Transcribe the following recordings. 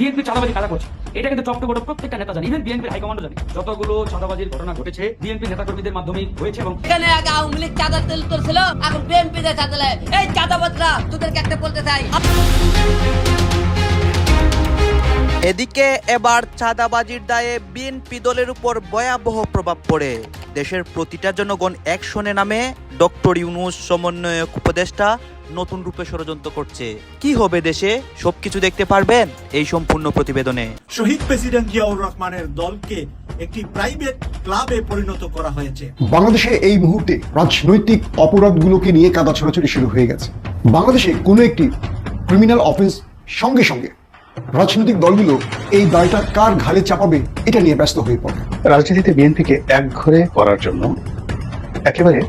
BNP চাঁদাবাজি কারা করছে? এটা কিন্তু টপ টু বড় প্রত্যেকটা নেতা জানে। ইভেন বিএনপির হাইকমান্ডও জানে। যতগুলো চাঁদাবাজির ঘটনা ঘটেছে বিএনপি নেতাকর্মীদের মাধ্যমেই হয়েছে এবং এখানে আগে আওয়ামী লীগ চাঁদা তেল তুলছিল এখন বিএনপি তে চাঁদা। এই চাঁদাবাজরা তোদেরকে একটা বলতে চাই। এদিকে এবার চাঁদাবাজির দায়ে বিএনপি দলের উপর ভয়াবহ প্রভাব পড়ে। দেশের প্রতিটা জনগণ একশনে নামে। ডক্টর ইউনুস সমন্বয়ক উপদেষ্টা নতুন রূপে ষড়যন্ত্র করছে। কি হবে দেশে? সবকিছু দেখতে পারবেন এই সম্পূর্ণ প্রতিবেদনে। শহীদ প্রেসিডেন্ট জিয়াউর রহমানের দলকে একটি প্রাইভেট ক্লাবে পরিণত করা হয়েছে। বাংলাদেশে এই মুহূর্তে রাজনৈতিক অপরাধগুলোকে নিয়ে কাদা ছড়াছড়ি শুরু হয়ে গেছে। বাংলাদেশে কোনো একটি ক্রিমিনাল অফেন্স সঙ্গে সঙ্গে রাজনৈতিক দলগুলো এই দায়টা কার ঘাড়ে চাপাবে এটা নিয়ে ব্যস্ত হয়ে পড়ে। রাজনীতিতে বিএনপিকে এক ঘরে করার জন্য একেবারে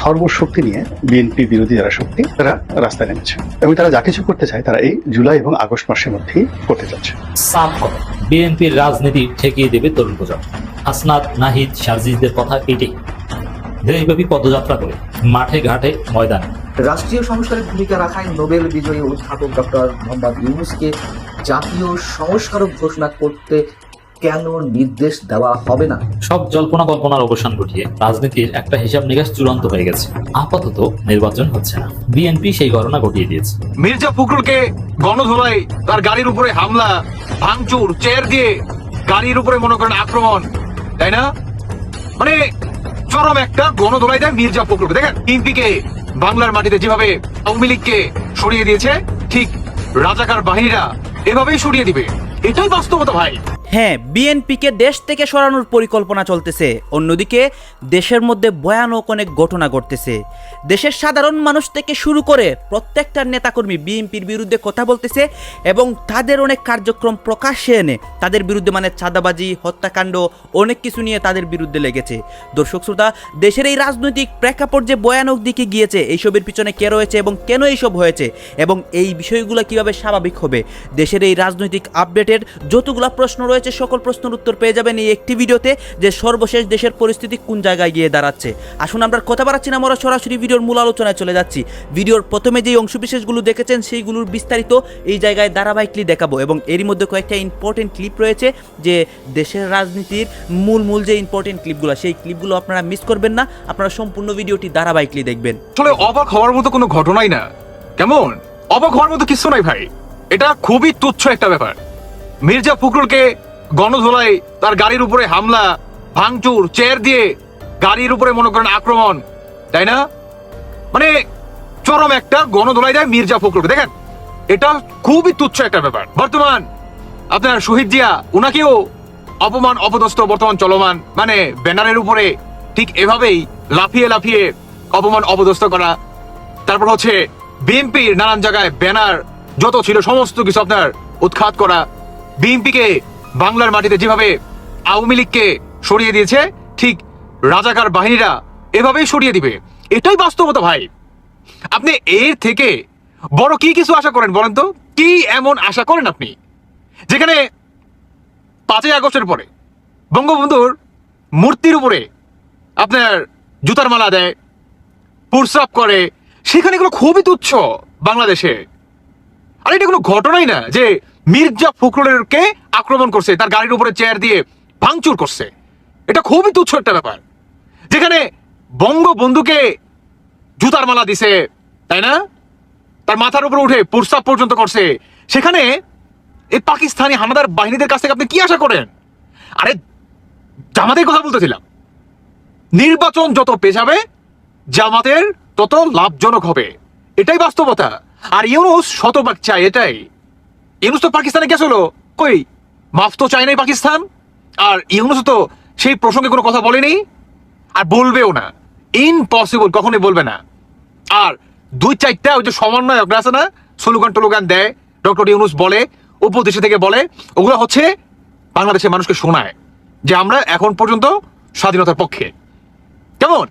সর্বশক্তি নিয়ে বিএনপি বিরোধী যারা শক্তি তারা রাস্তায় নেমেছে। এবং তারা যা কিছু করতে চায় তারা এই জুলাই এবং আগস্ট মাসের মধ্যেই করতে চাচ্ছে সাফ করে। বিএনপির রাজনীতি ঠেকিয়ে দেবে তরুণ প্রজন্ম। হাসনাত নাহিদ শারজিজদের কথা এটাই দেশব্যাপী পদযাত্রা করে মাঠে ঘাটে ময়দানে। রাষ্ট্রীয় সংস্কারের ভূমিকা রাখায় নোবেল বিজয়ী অধ্যাপক ডক্টর মোহাম্মদ ইউনুসকে জাতীয় সংস্কারক ঘোষণা করতে কেন নির্দেশ দেওয়া হবে না? সব জল্পনা কল্পনার অবসান ঘটিয়ে রাজনীতির একটা হিসাব নিকাশ চূড়ান্ত হয়ে গেছে। আপাতত নির্বাচন হচ্ছে না। বিএনপি সেই ঘটনা ঘটিয়ে দিয়েছে। মির্জা ফখরুলকে গণধোলাই তার গাড়ির উপরে হামলা ভাঙচুর চেয়ার দিয়ে গাড়ির উপরে মনে করেন আক্রমণ তাই না? মানে চরম একটা গণধোলাই দেয় মির্জা ফখরুলকে দেখেন টিএমপিকে বাংলার মাটিতে যেভাবে আওয়ামী লীগকে সরিয়ে দিয়েছে ঠিক রাজাকার বাহিনীরা এভাবেই সরিয়ে দিবে। এটাই বাস্তবতা ভাই। হ্যাঁ বিএনপিকে দেশ থেকে সরানোর পরিকল্পনা চলতেছে। অন্যদিকে, দেশের মধ্যে ভয়ানক অনেক ঘটনা ঘটতেছে। দেশের সাধারণ মানুষ থেকে শুরু করে প্রত্যেকটা নেতাকর্মী বিএনপির বিরুদ্ধে কথা বলতেছে এবং তাদের অনেক কার্যক্রম প্রকাশ্যে এনে তাদের বিরুদ্ধে মানে চাঁদাবাজি, হত্যাকাণ্ড, অনেক কিছু নিয়ে তাদের বিরুদ্ধে লেগেছে। দর্শক শ্রোতা, দেশের এই রাজনৈতিক প্রেক্ষাপট যে ভয়ানক দিকে গিয়েছে, এইসবের পিছনে কে রয়েছে এবং কেন এইসব হয়েছে এবং এই বিষয়গুলো কীভাবে স্বাভাবিক হবে? দেশের এই রাজনৈতিক আপডেটের যতগুলো প্রশ্ন রয়েছে সকল প্রশ্নের উত্তর পেয়ে যাবেন এই একটি ভিডিওতে যে সর্বশেষ দেশের পরিস্থিতি কোন জায়গায় গিয়ে দাঁড়াচ্ছে। আসুন আমরা কথা বাড়াচ্ছি না, আমরা সরাসরি ভিডিওর মূল আলোচনায় চলে যাচ্ছি। ভিডিওর প্রথমে যেই অংশবিশেষগুলো দেখেছেন, সেইগুলোর বিস্তারিত এই জায়গায় ধারাবাহিকলি দেখাবো এবং এরই মধ্যে কয়েকটা ইম্পর্টেন্ট ক্লিপ রয়েছে যে দেশের রাজনীতির মূল মূল যে ইম্পর্টেন্ট ক্লিপগুলো সেই ক্লিপগুলো আপনারা মিস করবেন না, আপনারা সম্পূর্ণ ভিডিওটি ধারাবাহিকলি দেখবেন। আসলে অবাক হওয়ার মতো কোনো ঘটনাই না। কেমন? অবাক হওয়ার মতো কিছু নাই ভাই। এটা খুবই তুচ্ছ একটা ব্যাপার। মির্জা ফখরুলকে গণধোলাই তার গাড়ির উপরে হামলা, ভাঙচুর চেয়ার দিয়ে গাড়ির উপরে মনে করেন আক্রমণ, তাই না? মানে চরম একটা গণধোলাই দেয় মির্জা ফখরুলকে। দেখেন, এটা খুবই তুচ্ছ একটা ব্যাপার। বর্তমান আপনার শহীদ জিয়া, উনাকেও অপমান, অপদস্থ, বর্তমান চলমান মানে ব্যানারের উপরে ঠিক এভাবেই লাফিয়ে লাফিয়ে অপমান, অপদস্থ করা। তারপর হচ্ছে বিএনপির নানান জায়গায় ব্যানার, যত ছিল, সমস্ত কিছু আপনার উৎখাত করা। বিএনপিকে বাংলার মাটিতে যেভাবে আওয়ামী লীগকে সরিয়ে দিয়েছে, ঠিক রাজাকার বাহিনীরা এভাবেই সরিয়ে দিবে। এটাই বাস্তবতা ভাই। আপনি এর থেকে বড় কি কিছু আশা করেন বলেন তো? কি এমন আশা করেন আপনি? যেখানে পাঁচই আগস্টের পরে বঙ্গবন্ধুর মূর্তির উপরে আপনার জুতার মালা দেয় পুরসাপ করে, সেখানে এগুলো খুবই তুচ্ছ বাংলাদেশে। আর এটা কোনো ঘটনাই না যে মির্জা ফখরুলেরকে আক্রমণ করছে, তার গাড়ির উপরে চেয়ার দিয়ে ভাঙচুর করছে। এটা খুবই তুচ্ছ একটা ব্যাপার। যেখানে বঙ্গবন্ধুকে জুতার মালা দিছে, তাই না? তার মাথার উপরে উঠে প্রস্তাব পর্যন্ত করছে। সেখানে এই পাকিস্তানি হানাদার বাহিনীদের কাছ থেকে আপনি কি আশা করেন? আরে, জামাতের কথা বলতেছিলাম। নির্বাচন যত পেছাবে, জামাতের তত লাভজনক হবে। এটাই বাস্তবতা। আর ইউনুস শতভাগ চায় এটাই। ইউনুস তো পাকিস্তানে গেছিল। কই? মাফ তো চায় নাই পাকিস্তান। আর ইউনুস তো সেই প্রসঙ্গে কোনো কথা বলেনি আর বলবেও না। ইম্পসিবল কখনোই বলবে না। আর দুই চারটা ওই যে সমন্বয়ক আছে না, স্লোগান টোলোগান দেয়। ডক্টর ইউনুস বলে উপদেশে থেকে বলে। ওগুলো হচ্ছে বাংলাদেশের মানুষকে শোনায় যে আমরা এখন পর্যন্ত স্বাধীনতার পক্ষে। কেমন?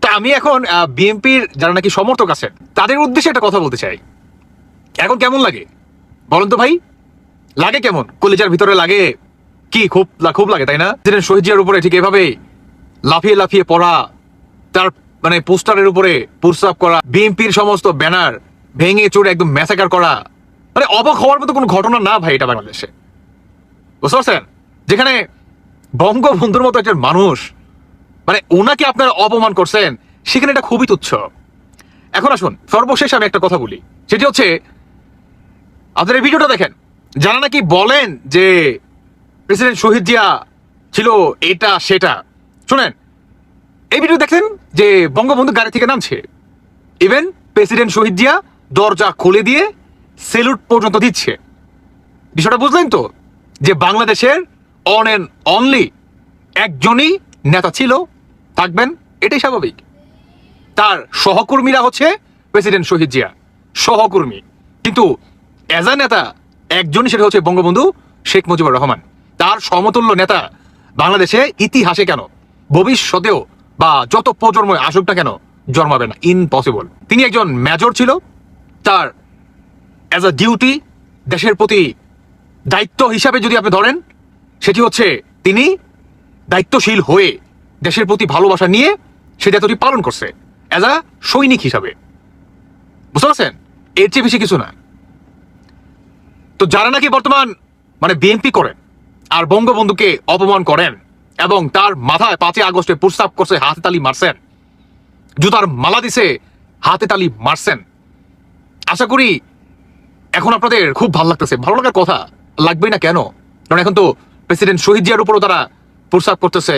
তা আমি এখন বিএনপির যারা নাকি সমর্থক আছেন, তাদের উদ্দেশ্যে একটা কথা বলতে চাই। এখন কেমন লাগে? বলেন তো ভাই, লাগে কেমন? কলিজার ভিতরে লাগে কি? খুব খুব লাগে, তাই না? প্রেসিডেন্ট শহীদ জিয়ার উপরে ঠিক এভাবে লাফিয়ে লাফিয়ে পড়া, তার মানে পোস্টারের উপরে প্রস্তাব করা, বিএনপির সমস্ত ব্যানার ভেঙে চড়ে একদম ম্যাসাকার করা মানে অবাক হওয়ার মতো কোনো ঘটনা না ভাই এটা বাংলাদেশে। বুঝতে পারছেন? যেখানে বঙ্গবন্ধুর মতো একজন মানুষ মানে ওনাকে আপনারা অপমান করছেন, সেখানে এটা খুবই তুচ্ছ। এখন আসুন, সর্বশেষ আমি একটা কথা বলি। সেটি হচ্ছে আপনার এই ভিডিওটা দেখেন। যারা নাকি বলেন যে প্রেসিডেন্ট শহীদ জিয়া ছিল এটা, সেটা, শুনেন, এই ভিডিও দেখেন যে বঙ্গবন্ধু গাড়ি থেকে নামছে। ইভেন প্রেসিডেন্ট শহীদ জিয়া দরজা খুলে দিয়ে সেলুট পর্যন্ত দিচ্ছে। বিষয়টা বুঝলেন তো? যে বাংলাদেশের অন অ্যান্ড অনলি একজনই নেতা ছিল, থাকবেন, এটাই স্বাভাবিক। তার সহকর্মীরা হচ্ছে প্রেসিডেন্ট শহীদ জিয়া, সহকর্মী। কিন্তু এজ আ নেতা একজনই সেটা হচ্ছে বঙ্গবন্ধু শেখ মুজিবুর রহমান। তার সমতুল্য নেতা বাংলাদেশে ইতিহাসে কেন, ভবিষ্যতেও বা যত প্রজন্ময় আসুক না কেন জন্মাবে না ইনপসিবল তিনি একজন মেজর ছিল, তার অ্যাজ আ ডিউটি দেশের প্রতি দায়িত্ব হিসাবে যদি আপনি ধরেন, সেটি হচ্ছে তিনি দায়িত্বশীল হয়ে দেশের প্রতি ভালোবাসা নিয়ে সে দায়িত্বটি পালন করছে অ্যাজ আ সৈনিক হিসাবে। বুঝতে পারছেন? এর চেয়ে বেশি কিছু না। তো যারা নাকি বর্তমান মানে বিএনপি করেন আর বঙ্গবন্ধুকে অপমান করেন এবং তার মাথায় পাঁচই আগস্টে প্রস্তাব করছে, হাতে তালি মারছেন, জুতার মালা দিছে, হাতে তালি মারছেন। আশা করি এখন আপনাদের খুব ভালো লাগতেছে। ভালো লাগার কথা লাগবেই না কেন? কারণ এখন তো প্রেসিডেন্ট শহীদ জিয়ার উপরও তারা প্রস্তাব করতেছে,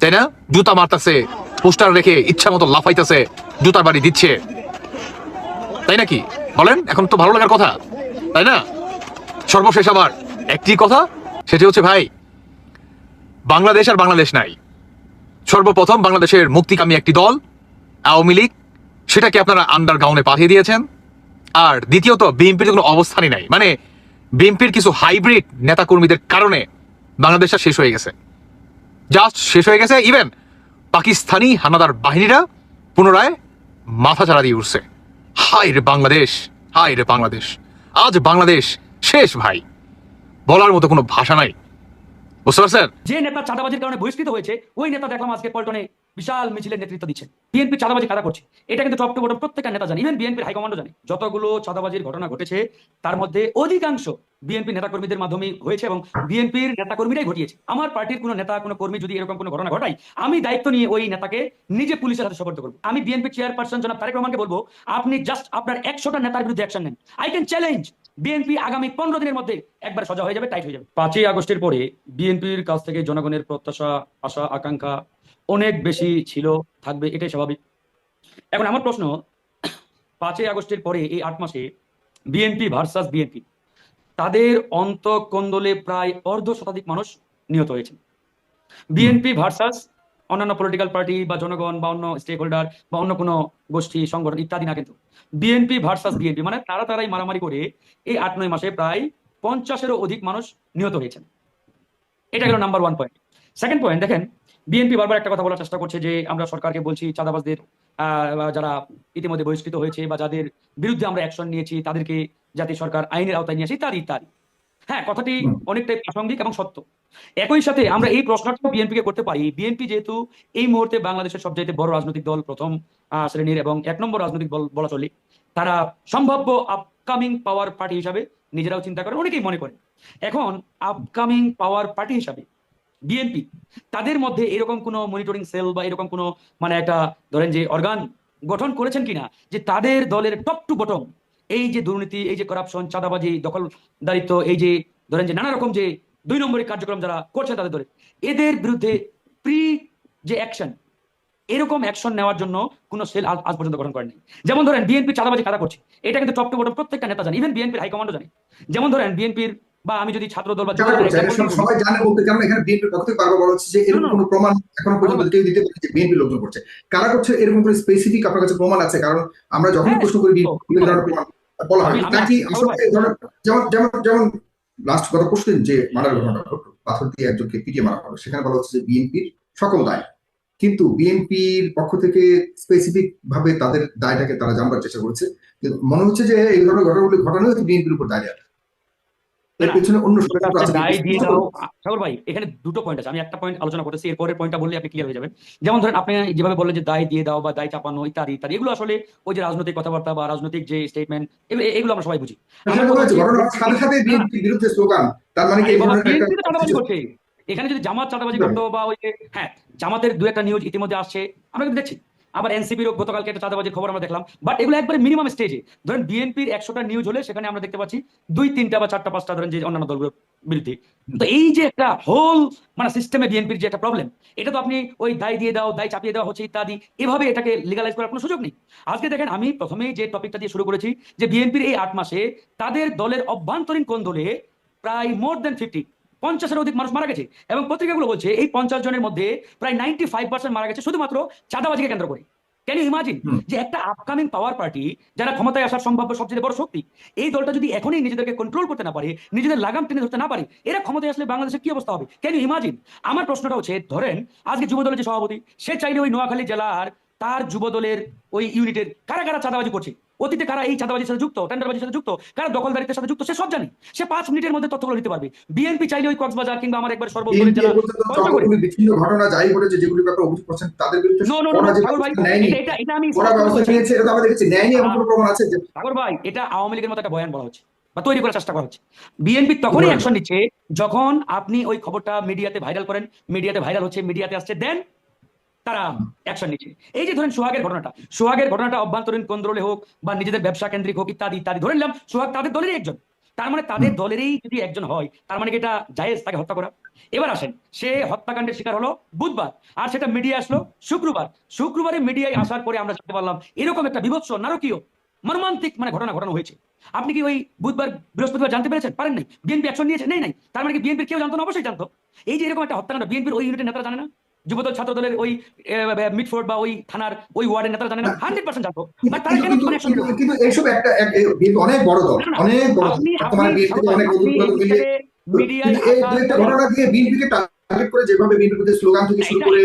তাই না? জুতা মারতেছে, পোস্টার রেখে ইচ্ছা মতো লাফাইতেছে, জুতার বাড়ি দিচ্ছে। তাই নাকি? বলেন, এখন তো ভালো লাগার কথা, তাই না? সর্বশেষ আমার একটি কথা, সেটি হচ্ছে ভাই, বাংলাদেশ আর বাংলাদেশ নাই। সর্বপ্রথম বাংলাদেশের মুক্তিকামী একটি দল, আওয়ামী লীগ, সেটাকে আপনারা আন্ডারগ্রাউন্ডে পাঠিয়ে দিয়েছেন। আর দ্বিতীয়ত, বিএনপির কোনো অবস্থানই নাই। মানে বিএনপির কিছু হাইব্রিড নেতাকর্মীদের কারণে বাংলাদেশটা শেষ হয়ে গেছে। জাস্ট শেষ হয়ে গেছে ইভেন পাকিস্তানি হানাদার বাহিনীরা পুনরায় মাথা চাড়া দিয়ে উঠছে। হায় রে বাংলাদেশ, হায় রে বাংলাদেশ। আজ বাংলাদেশ শেষ, ভাই। বলার মতো কোনো ভাষা নাই। বুঝতে পারছেন? যে নেতা চাঁদাবাজির কারণে বহিষ্কৃত হয়েছে, ওই নেতা দেখলাম আজকে পল্টনে বিশাল মিছিলের নেতৃত্ব দিচ্ছেন বিএনপি চাঁদাবাজি কারা করছে। এটা কিন্তু টপ টু বটম প্রত্যেকটা নেতা জানে। ইভেন বিএনপির হাইকমান্ডও জানে। যতগুলো চাঁদাবাজির ঘটনা ঘটেছে, তার মধ্যে অধিকাংশ বিএনপি নেতাকর্মীদের মাধ্যমে হয়েছে এবং বিএনপির নেতাকর্মীরাই ঘটিয়েছে। আমার পার্টির কোনো নেতা, কোনো কর্মী যদি এরকম কোনো ঘটনা ঘটায়, আমি দায়িত্ব নিয়ে ওই নেতাকে নিজে পুলিশের হাতে সোপর্দ করব। আমি বিএনপি চেয়ারপারসন জনাব তারেক রহমানকে বলব, আপনি জাস্ট আপনার একশোটা নেতার বিরুদ্ধে অ্যাকশন নেন। আই ক্যান চ্যালেঞ্জ বিএনপি আগামী পনেরো দিনের মধ্যে একবার সজা হয়ে যাবে টাইট হয়ে যাবে। পাঁচই আগস্টের পরে বিএনপির কাছ থেকে জনগণের প্রত্যাশা আশা আকাঙ্ক্ষা অনেক বেশি ছিল থাকবে এটাই স্বাভাবিক। এখন আমার প্রশ্ন পাঁচই আগস্টের পরে এই আট মাসে বিএনপি ভার্সাস বিএনপি তাদের অন্তকন্দলে প্রায় অর্ধ শতাধিক মানুষ নিহত হয়েছে বিএনপি ভার্সাস অন্যান্য পলিটিক্যাল পার্টি বা জনগণ বা অন্য স্টেক হোল্ডার বা অন্য কোনো গোষ্ঠী, সংগঠন ইত্যাদি না কিন্তু। বিএনপি ভার্সাস বিএনপি মানে তারা তারাই মারামারি করে এই আট, নয় মাসে প্রায় পঞ্চাশেরও অধিক মানুষ নিহত হয়েছেন। এটা গেল number one point second point দেখেন বিএনপি বারবার একটা কথা বলার চেষ্টা করছে যে আমরা সরকারকে বলছি, চাঁদাবাজদের যারা ইতিমধ্যে বহিষ্কৃত হয়েছে বা যাদের বিরুদ্ধে আমরা অ্যাকশন নিয়েছি, তাদেরকে যাতে সরকার আইনের আওতায় নিয়ে আসে, ইত্যাদি ইত্যাদি। হ্যাঁ কথাটি অনেকটাই প্রাসঙ্গিক এবং সত্য। একই সাথে আমরা এই প্রশ্নটা বিএনপি কে করতে পারি। বিএনপি যেহেতু এই মুহূর্তে বাংলাদেশের সবচাইতে বড় রাজনৈতিক দল প্রথম শ্রেণির এবং এক নম্বর রাজনৈতিক দল বলা চলে তারা সম্ভাব্য আপকামিং পাওয়ার পার্টি হিসাবে নিজেরাও চিন্তা করে অনেকেই মনে করে। এখন আপকামিং পাওয়ার পার্টি হিসাবে বিএনপি তাদের মধ্যে এরকম কোনো মনিটরিং সেল বা এরকম কোনো মানে একটা ধরেন যে অর্গান গঠন করেছেন কিনা যে তাদের দলের টপ টু বটম এই যে দুর্নীতি এই যে করাপশন চাঁদাবাজি দখলদারিত্ব এই যে ধরেন যে নানা রকম যে দুই নম্বরের কার্যক্রম যারা করছে তাদের ধরে। এদের বিরুদ্ধে প্রি যে অ্যাকশন এরকম অ্যাকশন নেওয়ার জন্য কোনো সেল আজ পর্যন্ত গঠন করেনি। যেমন ধরেন বিএনপি চাঁদাবাজি কারা করছে? এটা কিন্তু টপ টু বটম প্রত্যেকটা নেতা জানে ইভেন বিএনপির হাইকমান্ডও জানে। যেমন ধরেন বিএনপির বা আমি যদি ছাত্র দল বা সবাই জানে বলতে কারণ এখানে বিএনপির পক্ষ থেকে বারবার বলা হচ্ছে যে এরকম। কোনো প্রমাণ এখনও পর্যন্ত কেউ দিতে যে বিএনপি লোকজন করছে। কারা করছে? এরকম কোনো স্পেসিফিক আপনার কাছে প্রমাণ আছে? কারণ আমরা যখন হ্যাঁ, প্রশ্ন করি বিএনপি বিভিন্ন প্রমাণ বলা হয় নাকি যেমন যেমন যেমন লাস্ট গত প্রশ্ন যে মারার ঘটনা ঘটলো পাথর দিয়ে একজনকে পিটিয়ে মারা হলো। সেখানে বলা হচ্ছে যে বিএনপির সকল দায়। কিন্তু বিএনপির পক্ষ থেকে স্পেসিফিক ভাবে তাদের দায়টাকে তারা জানবার চেষ্টা করেছে। কিন্তু মনে হচ্ছে যে এই ধরনের ঘটনাগুলি ঘটানো হয়েছে বিএনপির উপর দায় দেওয়া। এর পেছনে অন্য বিষয়টা ষড়যন্ত্র হচ্ছে আছে। দায় দিয়ে দাও। সাগর ভাই এখানে দুটো পয়েন্ট আছে। আমি একটা পয়েন্ট আলোচনা করতেছি পয়েন্টটা বললে আপনি ক্লিয়ার হয়ে যাবেন। যেমন ধরেন আপনি যেভাবে বললেন যে দায় দিয়ে দাও বা দায় চাপানো ইত্যাদি ইত্যাদি এগুলো আসলে ওই যে রাজনৈতিক কথাবার্তা বা রাজনৈতিক যে স্টেটমেন্ট এগুলো আমরা সবাই বুঝি। সাথে সাথে বিরুদ্ধে স্লোগান তার মানে কি করছে এখানে যদি জামাত চাঁদাবাজি করতো বা ওই যে হ্যাঁ জামাতের দু একটা নিউজ ইতিমধ্যে আসছে আমরা কিন্তু দেখছি। আবার এনসিপির গতকালকে একটা চাঁদাবাজির খবর আমরা দেখলাম। বাট এগুলো একবারে মিনিমাম স্টেজে ধরেন বিএনপির একশোটা নিউজ হলে সেখানে আমরা দেখতে পাচ্ছি দুই, তিনটা বা চারটা, পাঁচটা ধরেন যে অন্যান্য দলগুলোর বিরুদ্ধে। তো এই যে একটা হোল মানে সিস্টেমে বিএনপির যে একটা প্রবলেম এটা তো আপনি ওই দায় দিয়ে দাও, দায় চাপিয়ে দেওয়া হচ্ছে, ইত্যাদি, এভাবে এটাকে লিগালাইজ করার কোনো সুযোগ নেই। আজকে দেখেন আমি প্রথমেই যে টপিকটা দিয়ে শুরু করেছি, যে বিএনপির এই আট মাসে তাদের দলের অভ্যন্তরীণ কোন দলে প্রায় মোর দেন ফিফটি পঞ্চাশের অধিক মানুষ মারা গেছে। এবং পত্রিকাগুলো বলছে এই পঞ্চাশ জনের মধ্যে প্রায় নাইনটি ফাইভ পার্সেন্ট মারা গেছে শুধুমাত্র চাঁদাবাজিকে কেন্দ্র করে। ক্যান ইউ ইমাজিন যে একটা আপকামিং পাওয়ার পার্টি যারা ক্ষমতায় আসার সম্ভাব্য সবচেয়ে বড় শক্তি এই দলটা যদি এখনই নিজেদেরকে কন্ট্রোল করতে না পারে নিজেদের লাগাম টেনে ধরতে না পারে এরা ক্ষমতায় আসলে বাংলাদেশের কি অবস্থা হবে? ক্যান ইউ ইমাজিন আমার প্রশ্নটা হচ্ছে ধরেন আজকে যুব দলের যে সভাপতি সে চাইলে ওই নোয়াখালী জেলার তার যুব দলের ওই ইউনিটের কারা কারা চাঁদাবাজি করছে? অতীতে কারা এই চাঁদাবাজির সাথে যুক্ত টেন্ডারবাজির সাথে যুক্ত কারা দখলদারিত্বের সাথে যুক্ত সে সব জানে। সে পাঁচ মিনিটের মধ্যে তথ্যগুলো নিতে পারবে। বিএনপি চাইলে ওই কক্সবাজার কিংবা আমার একবার সর্বোচ্চ জেলা বিচ্ছিন্ন ঘটনা যাই ঘটেছে যেগুলির ব্যাপারে অভিযোগ করছেন তাদের বিরুদ্ধে নো নো কড়া যে সাগর ভাই ব্যবস্থা নেয়নি। এটা এটা আমি কড়া ব্যবস্থা নিয়েছে এটা আমরা দেখেছি নেয়নি এমন কোনো প্রমাণ আছে সাগর ভাই এটা আওয়ামী লীগের মতো একটা বয়ান বলা হচ্ছে বা তৈরি করার চেষ্টা করা হচ্ছে। বিএনপি তখনই অ্যাকশন নিচ্ছে যখন আপনি ওই খবরটা মিডিয়াতে ভাইরাল করেন মিডিয়াতে ভাইরাল হচ্ছে মিডিয়াতে আসছে দেন তারা অ্যাকশন নিচ্ছে। এই যে ধরেন সোহাগের ঘটনাটা সোহাগের ঘটনাটা অভ্যন্তরীণ কেন্দ্রে হোক বা নিজেদের ব্যবসা কেন্দ্রিক হোক ইত্যাদি ইত্যাদি, ধরে নিলাম সোহাগ তাদের দলেরই একজন। তার মানে তাদের দলেরই যদি একজন হয়, তার মানে এটা জায়েজ তাকে হত্যা করা? এবার আসেন, সে হত্যাকাণ্ডের শিকার হলো বুধবার, আর সেটা মিডিয়া আসলো শুক্রবার। শুক্রবারে মিডিয়ায় আসার পরে আমরা জানতে পারলাম এরকম একটা বিভৎস, নারকীয়, মর্মান্তিক মানে ঘটনা ঘটানো হয়েছে। আপনি কি ওই বুধবার বৃহস্পতিবার জানতে পেরেছেন? পারেন নাই? বিএনপি অ্যাকশন নিয়েছে? নেই, নাই। তার মানে কি বিএনপির কেউ জানতো না? অবশ্যই জানতো। এই যে এরকম একটা হত্যাকাণ্ড বিএনপির ওই ইউনিটের নেতারা জানে না? যুবদল ছাত্র দলের ওই মিটফোর্ড বা ওই থানার ওই ওয়ার্ডের নেতারা জানে না হান্ড্রেড পার্সেন্ট জানতো। But তারা কেন কিন্তু- এইসব একটা অনেক বড় দল অনেক বড় বর্তমানে বিএনপি অনেক আপনি অভিজ্ঞতা মিলে মিডিয়ায় কিন্তু এই দু একটা ঘটনা দিয়ে বিএনপিকে টার্গেট করে যেভাবে বিএনপির বিরুদ্ধে স্লোগান থেকে শুরু করে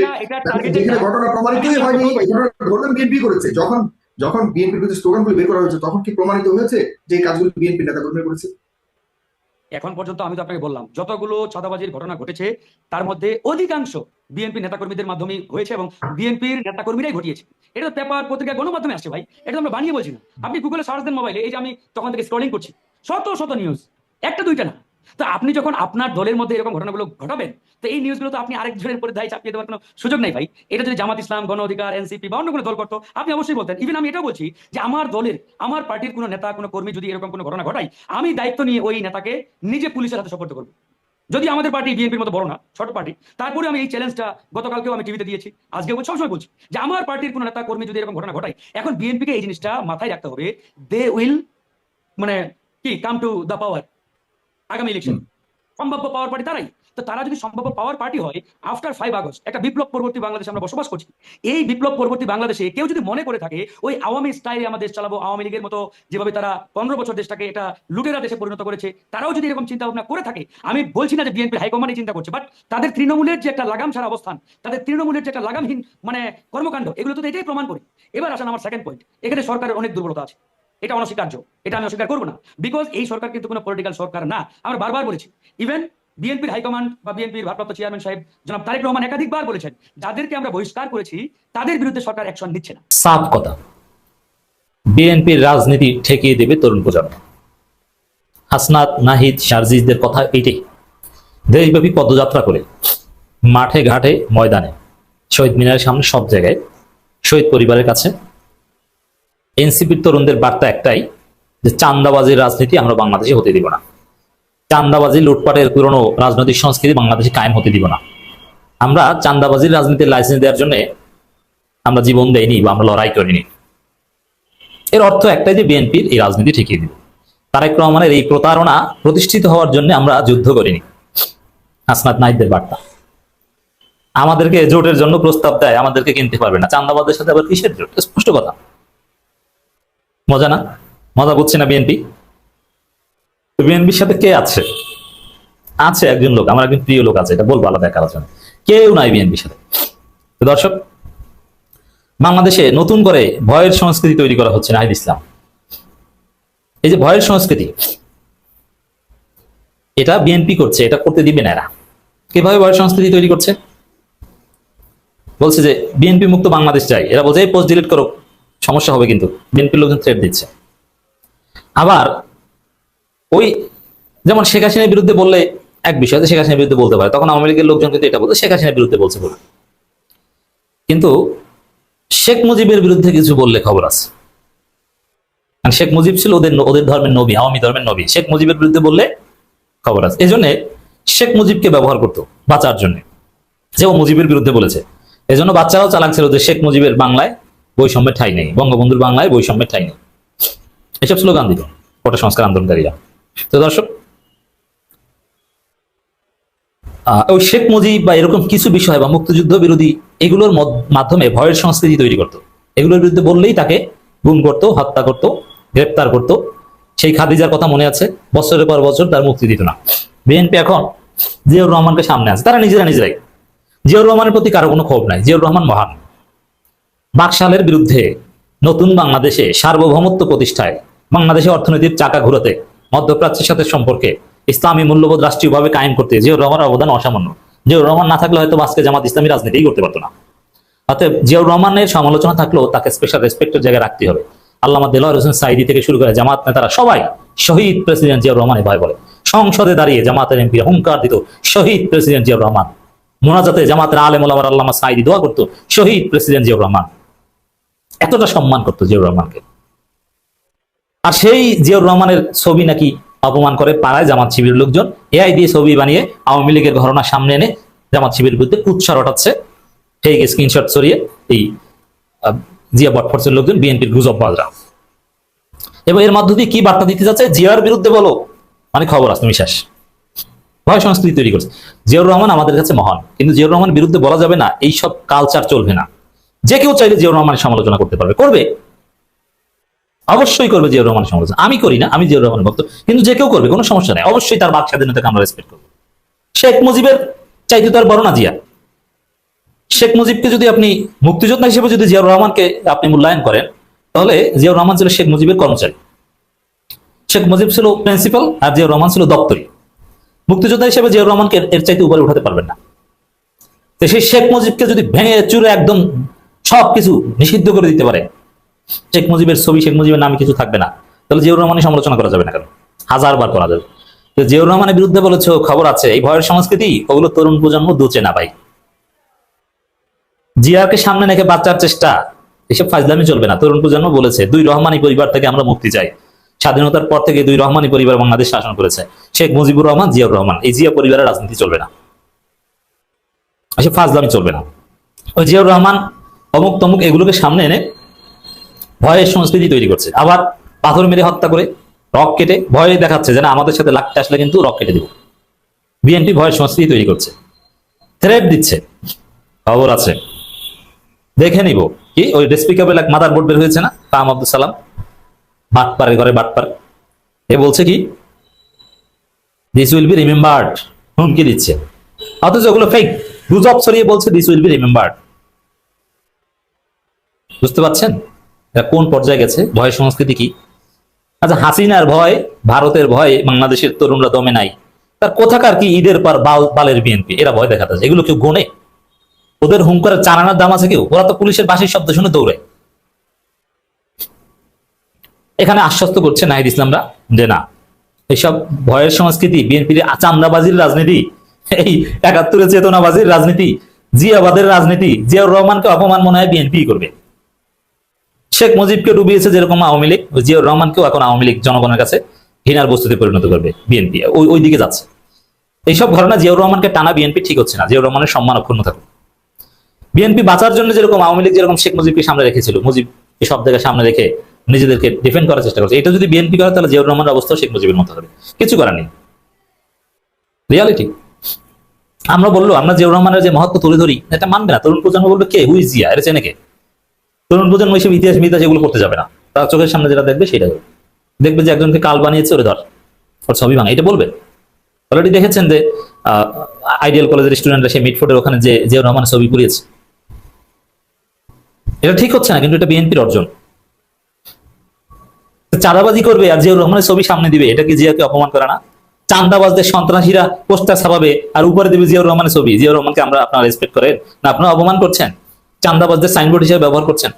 যেখানে ঘটনা প্রমাণিতই হয়নি ঘটনা ঘটনা বিএনপি করেছে। যখন যখন বিএনপির বিরুদ্ধে স্লোগানগুলো বের করা হয়েছে তখন কি প্রমাণিত হয়েছে যে কাজগুলো বিএনপি নেতা কর্মী করেছে? এখন পর্যন্ত আমি তো আপনাকে বললাম, যতগুলো চাঁদাবাজির ঘটনা ঘটেছে, তার মধ্যে অধিকাংশ বিএনপি নেতাকর্মীদের মাধ্যমে হয়েছে এবং বিএনপির নেতাকর্মীরাই ঘটিয়েছে। এটা তো পেপার পত্রিকা গণমাধ্যমে আসছে ভাই, এটা আমরা বানিয়ে বলছি না। আপনি গুগলে সার্চ দেন মোবাইলে এই যে আমি তখন থেকে স্ক্রলিং করছি, শত শত নিউজ একটা দুইটা না। তো আপনি যখন আপনার দলের মধ্যে এরকম ঘটনাগুলো ঘটাবেন, তো এই নিউজগুলো তো আপনি আরেকজনের উপরে দায় চাপিয়ে দেওয়ার কোনো সুযোগ নেই ভাই। এটা যদি জামাত ইসলাম, গণ অধিকার এনসিপি বা অন্য কোনো দল করতো, আপনি অবশ্যই বলতেন। ইভেন আমি এটাও বলছি যে আমার দলের, আমার পার্টির কোনো নেতা, কোনো কর্মী যদি এরকম কোনো ঘটনা ঘটায়, আমি দায়িত্ব নিয়ে ওই নেতাকে নিজে পুলিশের হাতে সপর্দ করব। যদি আমাদের পার্টি বিএনপির মতো বড় না, ছোট পার্টি তারপরে আমি এই চ্যালেঞ্জটা গতকালকেও আমি টিভিতে দিয়েছি আজকে সবসময় বলছি যে আমার পার্টির কোনো নেতা, কর্মী যদি এরকম ঘটনা ঘটায়, এখন বিএনপিকে এই জিনিসটা মাথায় রাখতে হবে দে উইল মানে কি কাম টু দ্য পাওয়ার আগামী ইলেকশন সম্ভাব্য পাওয়ার পার্টি তারাই। তো তারা যদি সম্ভাব্য পাওয়ার পার্টি হয় আফটার ফাইভ আগস্ট একটা বিপ্লব পরবর্তী বাংলাদেশে আমরা বসবাস করছি। এই বিপ্লব পরবর্তী বাংলাদেশে কেউ যদি মনে করে থাকে ওই আওয়ামী স্টাইলে আমরা দেশ চালাবো আওয়ামী লীগের মতো যেভাবে তারা পনেরো বছর দেশটাকে এটা লুটেরা দেশে পরিণত করেছে তারাও যদি এরকম চিন্তা ভাবনা করে থাকে আমি বলছি না যে বিএনপি হাইকমান্ডই চিন্তা করছে বাট তাদের তৃণমূলের যে একটা লাগাম ছাড়া অবস্থান তাদের তৃণমূলের যে একটা লাগামহীন মানে কর্মকাণ্ড এগুলো তো এটাই প্রমাণ করে। এবার আসেন আমার সেকেন্ড পয়েন্ট এখানে সরকারের অনেক দুর্বলতা আছে। এটা অনস্বীকার্য, এটা আমি অস্বীকার করব না। বিকজ এই সরকার কিন্তু কোনো পলিটিক্যাল সরকার না। আমরা বারবার বলেছি ইভেন বিএনপির হাইকমান্ড বা বিএনপির ভারপ্রাপ্ত চেয়ারম্যান সাহেব জনাব তারেক রহমান একাধিকবার বলেছেন, যাদেরকে আমরা বহিষ্কার করেছি, তাদের বিরুদ্ধে সরকার অ্যাকশন নিচ্ছে না। সাফ কথা। বিএনপির রাজনীতি ঠেকিয়ে দেবে তরুণ প্রজন্ম। হাসনাত, নাহিদ শারজিজদের কথা এটাই দেশব্যাপী পদযাত্রা করে, মাঠে ঘাটে ময়দানে। শহীদ মিনারের সামনে সব জায়গায়। শহীদ পরিবারের কাছে। এনসিপির তরুণদের বার্তা একটাই যে চান্দাবাজির রাজনীতি আমরা বাংলাদেশে হতে দিব না। চান্দাবাজি লুটপাটের পুরনো রাজনৈতিক সংস্কৃতি বাংলাদেশে কায়েম হতে দিব না। আমরা চান্দাবাজির রাজনীতির লাইসেন্স দেওয়ার জন্য আমরা জীবন দেয়নি বা আমরা লড়াই করিনি। এর অর্থ একটাই যে বিএনপির এই রাজনীতি ঠেকিয়ে দিবে। তারেক রহমানের এই প্রতারণা প্রতিষ্ঠিত হওয়ার জন্য আমরা যুদ্ধ করিনি। হাসনাত নাইদের বার্তা। আমাদেরকে জোটের জন্য প্রস্তাব দেয়, আমাদেরকে কিনতে পারবে না। চান্দাবাদের সাথে আবার কিসের জোট? স্পষ্ট কথা। মজা না? মজা বুঝছে না বিএনপি বিএনপির সাথে কে আছে? আছে একজন লোক, আমার একজন প্রিয় লোক আছে, এটা বলব আলাদা এক আলোচনা কেউ নাই বিএনপির সাথে। দর্শক, বাংলাদেশে নতুন করে ভয়ের সংস্কৃতি তৈরি করা হচ্ছে নাহিদ ইসলাম। এই যে ভয়ের সংস্কৃতি, এটা বিএনপি করছে, এটা করতে দিবে না এরা। কীভাবে ভয়ের সংস্কৃতি তৈরি করছে? বলছে যে বিএনপি মুক্ত বাংলাদেশ চাই। এরা বলছে পোস্ট ডিলিট করো। সমস্যা হবে কিন্তু। বিএনপির লোকজন থ্রেট দিচ্ছে। আবার ওই যেমন শেখ হাসিনার বিরুদ্ধে বললে এক বিষয় শেখ হাসিনার বিরুদ্ধে বলতে পারে। তখন আওয়ামী লীগের লোকজন কিন্তু এটা বলতে শেখ হাসিনার বিরুদ্ধে বলছে বলে। কিন্তু শেখ মুজিবের বিরুদ্ধে কিছু বললে খবর আছে। কারণ শেখ মুজিব ছিল ওদের ওদের ধর্মের নবী, আওয়ামী ধর্মের নবী। শেখ মুজিবের বিরুদ্ধে বললে খবর আছে। এই জন্য শেখ মুজিবকে ব্যবহার করতো বাঁচার জন্য। যে ও মুজিবের বিরুদ্ধে বলেছে। এই জন্য বাচ্চারাও চালাক ছিল যে শেখ মুজিবের বাংলায় বৈষম্যের ঠাই নেই। বঙ্গবন্ধুর বাংলায় বৈষম্যের ঠাই নেই। এসব স্লোগান দিত কোটা সংস্কার আন্দোলনকারীরা। তো দর্শক ওই শেখ মুজিব বা এরকম কিছু বিষয় বা মুক্তিযুদ্ধ বিরোধী এগুলোর মাধ্যমে ভয়ের সংস্কৃতি তৈরি করতো। এগুলোর বিরুদ্ধে বললেই তাকে গুম করতো, হত্যা করতো, গ্রেপ্তার করতো। সেই খাদিজার কথা মনে আছে, বছরের পর বছর তার মুক্তি দিত না। বিএনপি এখন জিয়াউর রহমানকে সামনে আছে। তারা নিজেরা নিজেরাই। জিয়াউর রহমানের প্রতি কারও কোনো ক্ষোভ নাই। জিয়াউর রহমান মহান। বাকশালের বিরুদ্ধে নতুন বাংলাদেশে সার্বভৌমত্ব প্রতিষ্ঠায় বাংলাদেশে অর্থনীতির চাকা ঘুরাতে মধ্যপ্রাচ্যের সাথে সম্পর্কে ইসলামী মূল্যবোধ রাষ্ট্রীয়ভাবে কায়েম করতে জিয়াউর রহমানের অবদান অসামান্য। জিয়াউর রহমান না থাকলে হয়তো আজকে জামাত ইসলামী রাজনীতিই করতে পারতো না। অতএব জিয়াউর রহমানের সমালোচনা থাকলেও তাকে স্পেশাল রেসপেক্টের জায়গায় রাখতে হবে। আল্লামা দেলোয়ার হোসেন সাইদি থেকে শুরু করে জামাত নেতারা সবাই শহীদ প্রেসিডেন্ট জিয়াউর রহমানের ভয় বলে সংসদে দাঁড়িয়ে জামাতের এমপি হুঙ্কার দিত, শহীদ প্রেসিডেন্ট জিয়াউর রহমান। মোনাজাতে জামাতের আলেম আল্লামা সাইদি দোয়া করতো, শহীদ প্রেসিডেন্ট জিয়াউর রহমান। এতটা সম্মান করতো জিয়াউর রহমানকে। আর সেই জিয়াউর রহমানের ছবি নাকি অপমান করে পাড়ায় জামাত শিবিরের লোকজন, এআই দিয়ে ছবি বানিয়ে আওয়ামী লীগের ঘটনা সামনে এনে জামাত শিবিরের বিরুদ্ধে কুৎসা রটাচ্ছে। ফেক স্ক্রিনশট সরিয়ে এই জিয়া বটফোর্সের লোকজন, বিএনপির গুজব বাজরা এবং এর মধ্য দিয়ে কি বার্তা দিতে যাচ্ছে জিয়ার বিরুদ্ধে বলো। মানে খবর আছে শেষ। ভয় সংস্কৃতি তৈরি করছে। জিয়াউর রহমান আমাদের কাছে মহান। কিন্তু জিয়াউর রহমানের বিরুদ্ধে বলা যাবে না, এইসব কালচার চলবে না। যে কেউ চাইলে জিয়াউর রহমানের সমালোচনা করতে পারবে। করবে? অবশ্যই করবে জিয়াউর রহমানের সমালোচনা। আমি করি না, আমি জিয়াউর রহমানের ভক্ত। কিন্তু যে কেউ করবে, কোনো সমস্যা নেই। অবশ্যই তার বাক স্বাধীনতাকে আমরা রেসপেক্ট করব। শেখ মুজিবের চাইতে তো আর বড় না জিয়া। শেখ মুজিবকে যদি আপনি মুক্তিযোদ্ধা হিসেবে যদি জিয়াউর রহমানকে আপনি মূল্যায়ন করেন, তাহলে জিয়াউর রহমান ছিল শেখ মুজিবের কর্মচারী। শেখ মুজিব ছিল প্রিন্সিপাল আর জিয়াউর রহমান ছিল দপ্তরি। মুক্তিযোদ্ধা হিসেবে জিয়াউর রহমানকে এর- চাইতে উপরে উঠাতে পারবেন না। সেই শেখ মুজিবকে যদি ভেঙে, চুরে একদম সবকিছু নিষিদ্ধ করে দিতে পারে। শেখ মুজিবের ছবি, শেখ মুজিবের নামে কিছু থাকবে না। তাহলে জিয়াউর রহমানের সমালোচনা করা যাবে না কেন? হাজার বার করা যাবে। জিয়াউর রহমানের বিরুদ্ধে বলেছ, খবর আছে, এই ভয়ের সংস্কৃতি? ওগুলো তরুণ প্রজন্ম দুচে না ভাই। জিয়াকে সামনে রেখে বাচ্চার চেষ্টা, এসব ফাজলামি চলবে না। তরুণ প্রজন্ম বলেছে, দুই রহমানি পরিবার থেকে আমরা মুক্তি চাই। স্বাধীনতার পর থেকে দুই রহমানি পরিবার বাংলাদেশ শাসন করেছে। শেখ মুজিবুর রহমান, জিয়াউর রহমান। এই জিয়া পরিবারের রাজনীতি চলবে না। এসব ফাজলামি চলবে না। ওই জিয়াউর রহমান অমুক তমুক এগুলোকে সামনে এনে ভয়ের সংস্কৃতি তৈরি করছে। আবার পাথর মেরে হত্যা করে রক কেটে ভয়ে দেখাচ্ছে যে না আমাদের সাথে লাগতে আসলে কিন্তু রক কেটে দিব। বিএনপি ভয়ের সংস্কৃতি তৈরি করছে। থ্রেট দিচ্ছে। খবর আছে। দেখে নিব কি? ওই ডেসপিকেবল এক মাদার বোর্ড বের হয়েছে না? কাম আব্দুল সালাম। বাটপারের ঘরে বাটপার। এ বলছে কি? দিস উইল বি রিমেম্বার্ড হুমকি দিচ্ছে। অথচ ওগুলো ফেক গুজব ছড়িয়ে বলছে দিস উইল বি রিমেম্বার্ড বুঝতে পারছেন? কোন পর্যায়ে গেছে? ভয় সংস্কৃতি কি? আচ্ছা হাসিনার ভয়, ভারতের ভয়, বাংলাদেশের তরুণরা দমে নাই। তার কোথাকার কি ঈদের পর বাল, বালের বিএনপি? এরা ভয় দেখাতে এগুলো কেউ গোনে? ওদের হুঙ্কারের চালানোর দাম আছে কেউ? ওরা তো পুলিশের বাসির শব্দ শুনে দৌড়ে এখানে আশ্বস্ত করছে নাহিদ ইসলামরা যে না এইসব ভয়ের সংস্কৃতি, বিএনপির চামড়াবাজির রাজনীতি, এই একাত্তরের চেতনাবাজির রাজনীতি, জিয়াবাদের রাজনীতি, জিয়াউর রহমানকে অপমান মনে হয় বিএনপি করবে। শেখ মুজিবকে ডুবিয়েছে যেরকম আওয়ামী লীগ, জিয়াউর রহমানকেও এখন আওয়ামী লীগ জনগণের কাছে ঘৃণার বস্তুতে পরিণত করবে বিএনপি। ওই ওই দিকে যাচ্ছে। এইসব ঘটনা জিয়াউর রহমানকে টানা বিএনপি ঠিক হচ্ছে না। জিয়াউর রহমানের সম্মান অক্ষুণ্ণ থাকুক বিএনপি বাঁচার জন্য যেরকম আওয়ামী লীগ, যেরকম শেখ মুজিবকে সামনে রেখেছিল মুজিব সব জায়গায় সামনে রেখে নিজেদেরকে ডিফেন্ড করার চেষ্টা করছে। এটা যদি বিএনপি করে, তাহলে জিয়াউর রহমানের অবস্থা শেখ মুজিবের মতো হবে। কিছু করার নেই। রিয়ালিটি আমরা বলল, আমরা জিয়াউর রহমানের যে মহত্ব তুলে ধরি, এটা মানবে না। তরুণ প্রজন্ম বলবে, কে? হুইজ জিয়া এটা চেনে কে? তরুণ প্রজন্ম এইসব ইতিহাস মিতিহাস এগুলো করতে যাবে না। তার চোখের সামনে যেটা দেখবে সেটা। দেখবে যে একজনকে কাল বানিয়েছে, ওরে ধর, ওর ছবি ভাঙা, এটা বলবে। অলরেডি দেখেছেন যে আইডিয়াল কলেজের স্টুডেন্টরা সেই মিটফোর্ডের ওখানে যে জিয়াউর রহমানের ছবি পুড়িয়েছে। এটা ঠিক হচ্ছে না, কিন্তু এটা বিএনপির অর্জন। চাঁদাবাজি করবে আর জিয়াউর রহমানের ছবি সামনে দিবে, এটা কি জিয়াকে অপমান করে না? চান্দাবাজদের সন্ত্রাসীরা পোস্টার ছাপাবে আর উপরে দেবে জিয়াউর রহমানের ছবি। জিয়াউর রহমানকে আমরা আপনারা রেসপেক্ট করেন। না, আপনারা অপমান করছেন? চান্দাবাজদের সাইনবোর্ড হিসেবে ব্যবহার করছেন।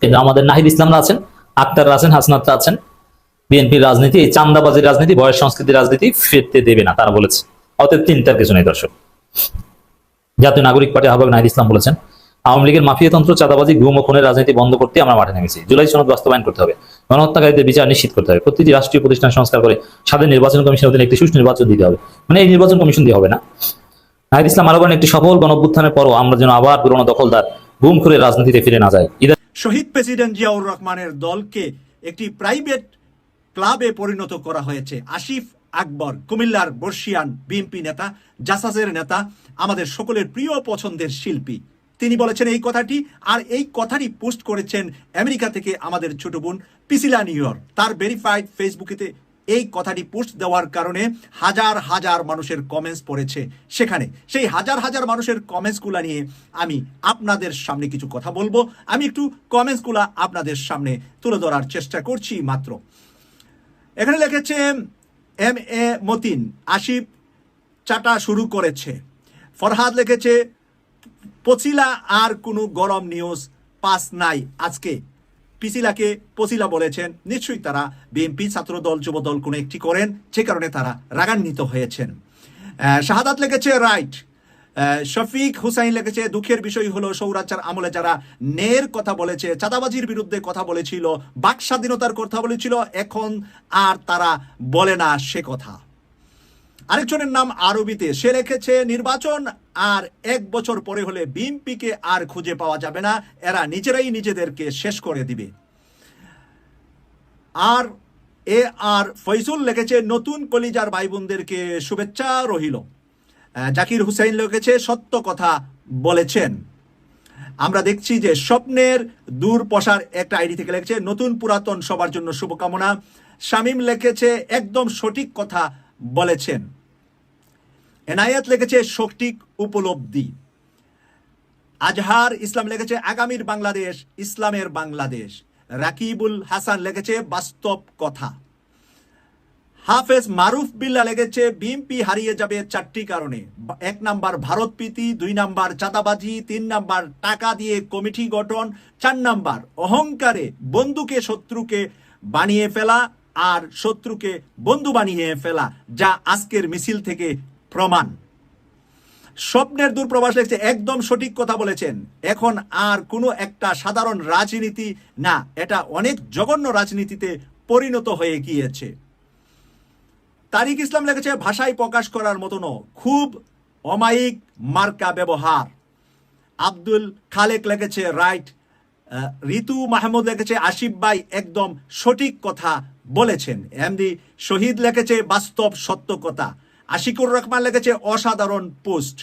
কিন্তু আমাদের নাহিদ ইসলামরা আছেন আক্তাররা আছেন হাসনাতরা আছেন। বিএনপির রাজনীতি, এই চান্দাবাজির রাজনীতি বয়স সংস্কৃতির রাজনীতি ফিরতে দেবে না, তারা বলেছে। অতএব চিন্তার কিছু নেই দর্শক। জাতীয় নাগরিক পার্টি আহ্বায়ক নাহিদ ইসলাম বলেছেন, আওয়ামী লীগের মাফিয়াতন্ত্র চাঁদাবাজি, গুম ও খুনের রাজনীতি বন্ধ করতে আমরা মাঠে নেমেছি। জুলাই সনদ বাস্তবায়ন করতে হবে। গণহত্যাকারীদের বিচার নিশ্চিত করতে হবে। প্রতিটি রাষ্ট্রীয় প্রতিষ্ঠান সংস্কার করে স্বাধীন নির্বাচন কমিশনের অধীনে একটি সুষ্ঠু নির্বাচন দিতে হবে। মানে এই নির্বাচন কমিশন দিয়ে হবে না। নাহিদ ইসলাম আরও একটি সফল গণঅভ্যুত্থানের পরও আমরা যেন আবার পুরনো দখলদার গুম খুনের রাজনীতিতে ফিরে না যাই। শহীদ প্রেসিডেন্ট জিয়াউর রহমানের দলকে একটি প্রাইভেট ক্লাবে পরিণত করা হয়েছে। আসিফ আকবর, কুমিল্লার বর্ষিয়ান বিএনপি নেতা জাসাজের নেতা, আমাদের সকলের প্রিয় পছন্দের শিল্পী। তিনি বলেছেন, এই কথাটি আর এই কথাটি পোস্ট করেছেন আমেরিকা থেকে আমাদের ছোট বোন পিসিলা নিউ ইয়র্ক। তার ভেরিফাইড ফেসবুকেতে এই কথাটি পোস্ট দেওয়ার কারণে হাজার হাজার মানুষের কমেন্টস পড়েছে সেখানে। সেই হাজার হাজার মানুষের কমেন্টসগুলো নিয়ে আমি আপনাদের সামনে কিছু কথা বলব। আমি একটু কমেন্টসগুলো আপনাদের সামনে তুলে ধরার চেষ্টা করছি মাত্র। এখানে লিখেছে, এম এ মতিন, আসিফ চাটা শুরু করেছে। ফরহাদ লিখেছে, পচিলা আর কোনো গরম নিউজ পাস নাই আজকে। পিসিলাকে পসিলা বলেছেন, নিশ্চয়ই তারা বিএনপি ছাত্র ছাত্রদল, যুবদল কোনো একটি করেন, যে কারণে তারা রাগান্বিত হয়েছেন। শাহাদাত লিখেছে, রাইট। শফিক হুসাইন লিখেছে, দুঃখের বিষয় হলো সৌরাচার আমলে যারা নের কথা বলেছে, চাঁদাবাজির বিরুদ্ধে কথা বলেছিল বাক স্বাধীনতার কথা বলেছিল, এখন আর তারা বলে না সে কথা। আরেকজনের নাম আরবিতে। সে লিখেছে, নির্বাচন আর এক বছর পরে হলে বিএনপিকে আর খুঁজে পাওয়া যাবে না, এরা নিজেরাই নিজেদেরকে শেষ করে দিবে। আর এ আর ফৈজুল লিখেছে, নতুন কলিজার ভাই বোনদেরকে শুভেচ্ছা রহিল। জাকির হুসাইন লিখেছে, সত্য কথা বলেছেন। আমরা দেখছি যে স্বপ্নের দূর পশার একটা আইডি থেকে লিখেছে, নতুন পুরাতন সবার জন্য শুভকামনা। শামীম লেখেছে, একদম সঠিক কথা বলেছেন। এনায়েত লিখেছে, সঠিক উপলব্ধি। আজহার ইসলাম লিখেছে, আগামীর বাংলাদেশ, ইসলামের বাংলাদেশ। রাকিবুল হাসান লিখেছে, বাস্তব কথা। হাফেজ মারুফ বিল্লা লেগেছে বিএমপি হারিয়ে যাবে চারটি কারণে। এক নাম্বার ভারত প্রীতি, দুই নাম্বার চাঁদাবাজি, তিন নাম্বার টাকা দিয়ে কমিটি গঠন, চার নাম্বার অহংকারে বন্ধুকে শত্রুকে বানিয়ে ফেলা। আর শত্রুকে বন্ধু বানিয়ে ফেলা, যা আজকের মিছিল থেকে প্রমাণ। স্বপ্নের দূরপ্রবাস লিখছে, একদম সঠিক কথা বলেছেন। এখন আর কোনো একটা সাধারণ রাজনীতি না, এটা অনেক জঘন্য রাজনীতিতে পরিণত হয়ে গিয়েছে। তারিক ইসলাম লিখেছে, ভাষায় প্রকাশ করার মতনও খুব অমায়িক মার্কা ব্যবহার। আব্দুল খালেক লিখেছে, রাইট। ঋতু মাহমুদ লিখেছে, আসিফ ভাই, একদম সঠিক কথা বলেছেন। এমডি শহীদ লেখেছে বাস্তব সত্য কথা। আশিকুর রহমান লেখেছে অসাধারণ পোস্ট।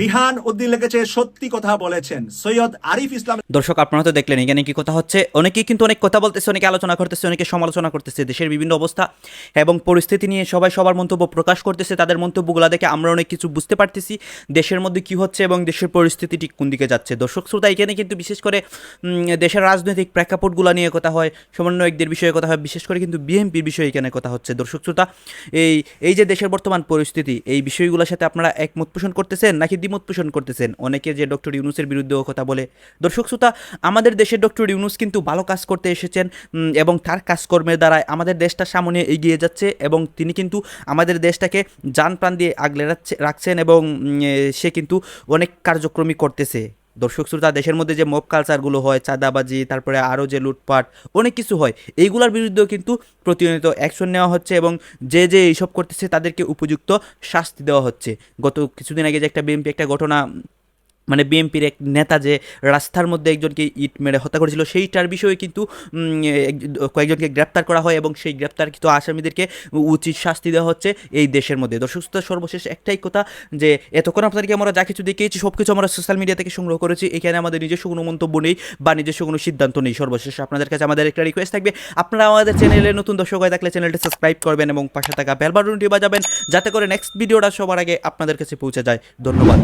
রিহান উদ্দিন লিখেছে, সত্যি কথা বলেছেন। সৈয়দ আরিফ ইসলাম দর্শক, আপনারা তো দেখলেন এখানে কি কথা হচ্ছে। অনেকেই কিন্তু অনেক কথা বলতেছে, অনেকে আলোচনা করতেছে, অনেকে সমালোচনা করতেছে। দেশের বিভিন্ন অবস্থা এবং পরিস্থিতি নিয়ে সবাই সবার মন্তব্য প্রকাশ করতেছে। তাদের মন্তব্যগুলো দেখে আমরা অনেক কিছু বুঝতে পারতেছি, দেশের মধ্যে কি হচ্ছে এবং দেশের পরিস্থিতি ঠিক কোন দিকে যাচ্ছে। দর্শক, শ্রোতা, এখানে কিন্তু বিশেষ করে দেশের রাজনৈতিক প্রেক্ষাপটগুলো নিয়ে কথা হয়, সমন্বয়কদের বিষয়ে কথা হয়, বিশেষ করে কিন্তু বিএনপির বিষয়ে এখানে কথা হচ্ছে। দর্শক, শ্রোতা, এই এই যে দেশের বর্তমান পরিস্থিতি, এই বিষয়গুলোর সাথে আপনারা একমত পোষণ করতেছেন? নাকি দ্বিমত পোষণ করতেছেন। অনেকে যে ডক্টর ইউনুসের বিরুদ্ধেও কথা বলে। দর্শক শ্রোতা, আমাদের দেশের ডক্টর ইউনুস কিন্তু ভালো কাজ করতে এসেছেন এবং তার কাজকর্মের দ্বারায় আমাদের দেশটা সামনে এগিয়ে যাচ্ছে এবং তিনি কিন্তু আমাদের দেশটাকে যান প্রাণ দিয়ে আগলে রাখছে- রাখছেন এবং সে কিন্তু অনেক কার্যক্রমী করতেছে। দর্শক শ্রোতা, দেশের মধ্যে যে মব কালচারগুলো হয়, চাঁদাবাজি, তারপরে আরও যে লুটপাট, অনেক কিছু হয়, এইগুলোর বিরুদ্ধেও কিন্তু প্রতিনিয়ত অ্যাকশন নেওয়া হচ্ছে এবং যে যে এইসব করতেছে তাদেরকে উপযুক্ত শাস্তি দেওয়া হচ্ছে। গত কিছুদিন আগে যে একটা বিএমপি একটা ঘটনা মানে বিএনপির এক নেতা যে রাস্তার মধ্যে একজনকে ইট মেরে হত্যা করেছিল, সেইটার বিষয়ে কিন্তু কয়েকজনকে গ্রেপ্তার করা হয় এবং সেই গ্রেপ্তারকৃত আসামিদেরকে উচিত শাস্তি দেওয়া হচ্ছে এই দেশের মধ্যে। দর্শক সর্বশেষ একটাই কথা যে, এতক্ষণ আপনাদেরকে আমরা যা কিছু দেখিয়েছি সব কিছু আমরা সোশ্যাল মিডিয়া থেকে সংগ্রহ করেছি, এখানে আমাদের নিজস্ব কোনো মন্তব্য নেই বা নিজস্ব কোনো সিদ্ধান্ত নেই সর্বশেষ। আপনাদের কাছে আমাদের একটা রিকোয়েস্ট থাকবে, আপনারা আমাদের চ্যানেলে নতুন দর্শক হয়ে থাকলে চ্যানেলটি সাবস্ক্রাইব করবেন এবং পাশে থাকা বেল বাটনটি বাজাবেন, যাতে করে নেক্সট ভিডিওটা সবার আগে আপনাদের কাছে পৌঁছে যায়। ধন্যবাদ।